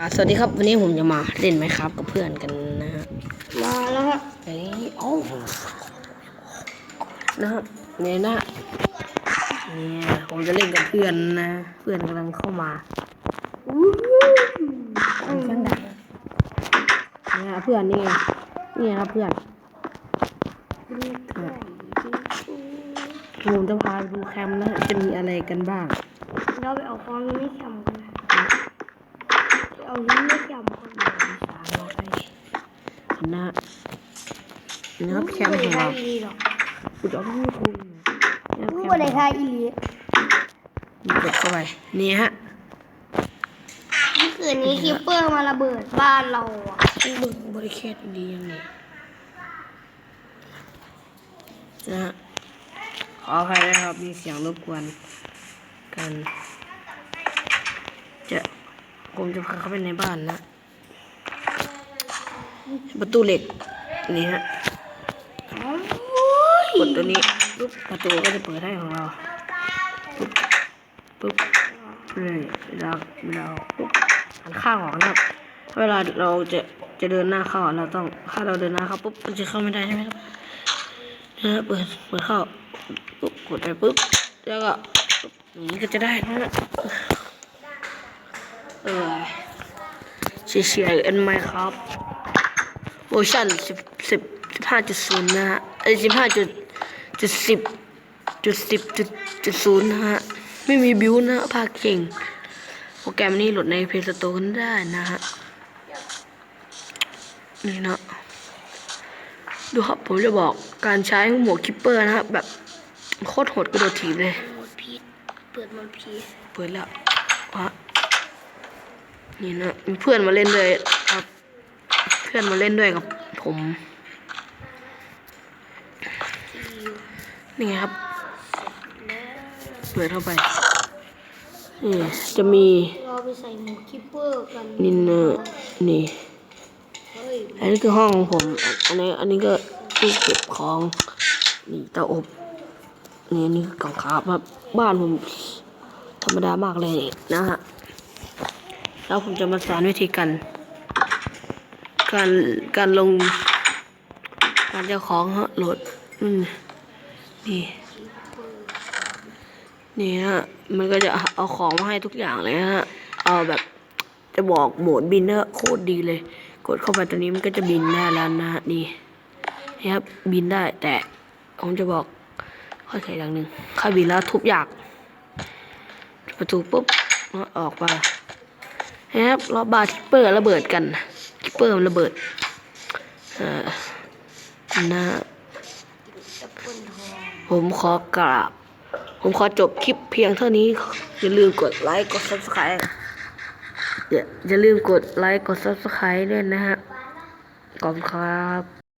อ่าสวัสดีครับวันนี้ผมจะมาเล่นไหมครับกับเพื่อนกันนะฮะมาแล้วฮะเอ้ยโอ้านะครับเนี่ยนะเนี่ยผมจะเล่นกับเพื่อนนะ เพื่อนกำลังเข้ามาเป็นเครื่องดังเนี่ยเพื่อนนี่ไงนี่ครับเพื่อนผมจะพาไปดูแคมป์นะจะมีอะไรกันบ้างเราไปเอาของนี้ไม่จำกันนะไป เอานี้ไม่จำกันสามร้อยนะนะครับแคมป์ของเราดีหรอกคุณจะเอาที่คุณนะครับรู้แคมว่าป์ได้ค่าอีหลีกดเข้าไป นี่ฮะเมื่อคืนนี้คิปเปอร์มาระเบิดบ้านเราอะบึงบริเคทดียังไงนะฮะขออภัยนะครับมีเสียงรบกวนกันจะ ผมจะพาเข้าไปในบ้านนะประตูเหล็กนี่ฮะกดตัวนี้ปุ๊บประตูก็จะเปิดให้ของเราปุ๊บปุ๊บเลยเวลาเวลาปุ๊บหันข้างออกนะครับเวลาเราจะจะเดินหน้าเข้าเราต้องถ้าเราเดินหน้าเข้าปุ๊บมันจะเข้าไม่ได้ใช่ไหมครับนะฮะเปิดเปิดเข้าปุ๊บกดไปปุ๊บแล้วก็ปุ๊บอย่างนี้ก็จะได้นะ เออเชียร์เชียร์เอ็นไมครับเวอร์ชันสิบสิบสิบห้าจุดศูนย์นะฮะเอ้ยสิบห้าจุดจุดสิบจุดสิบจุดจุดศูนย์นะฮะ ไม่มีบิวนะฮะภาคเก่ง โปรแกรมนี้โหลดในเพลย์สโตร์กันได้นะฮะ นี่นะ ดูครับผมจะบอกการใช้หมวกคิปเปอร์นะครับแบบโคตรโหดกระโดดถีบเลยหมดพีเปิดหมดพี เปิดแล้วฮะ นี่นะมีเพื่อนมาเล่นด้วยครับ เพื่อนมาเล่นด้วยกับผมนี่ไงครับ เปิดเข้าไปนี่จะมีเราไปใส่หมวกคิปเปอร์กันนินเนอร์นี่เฮ้ยอันนี้คือห้องของผม อันนี้อันนี้ก็ตู้เก็บของนี่เตาอบนี่อันนี้คือกล่องคาบครับบ้านผมธรรมดามากเลยนะฮะ แล้วผมจะมาสอนวิธีการการการลง การเจ้าของฮะโหลดอืมนี่ นี่ฮะ มันก็จะเอาของมาให้ทุกอย่างเลยฮะ เอาแบบจะบอกโหมดบินเนอร์โคตรดีเลย กดเข้าไปตัวนี้มันก็จะบินได้แล้วนะนี่นี่ครับบินได้แต่ผมจะบอกข้อเสียอย่างหนึ่งถ้าบินแล้วทุบอยาก ประตูปุ๊บออกมา นะครับรอบบาร์ทิปเปอร์ระเบิดกันทิปเปอร์มันระเบิดอ่านะผมขอกราบ ผมขอจบคลิปเพียงเท่านี้ อย่าลืมกดไลค์กด s u b สไครต์อย่าอย่าลืมกดไลค์กด s u b สไครต์ด้วยนะฮะขอบคุณครับ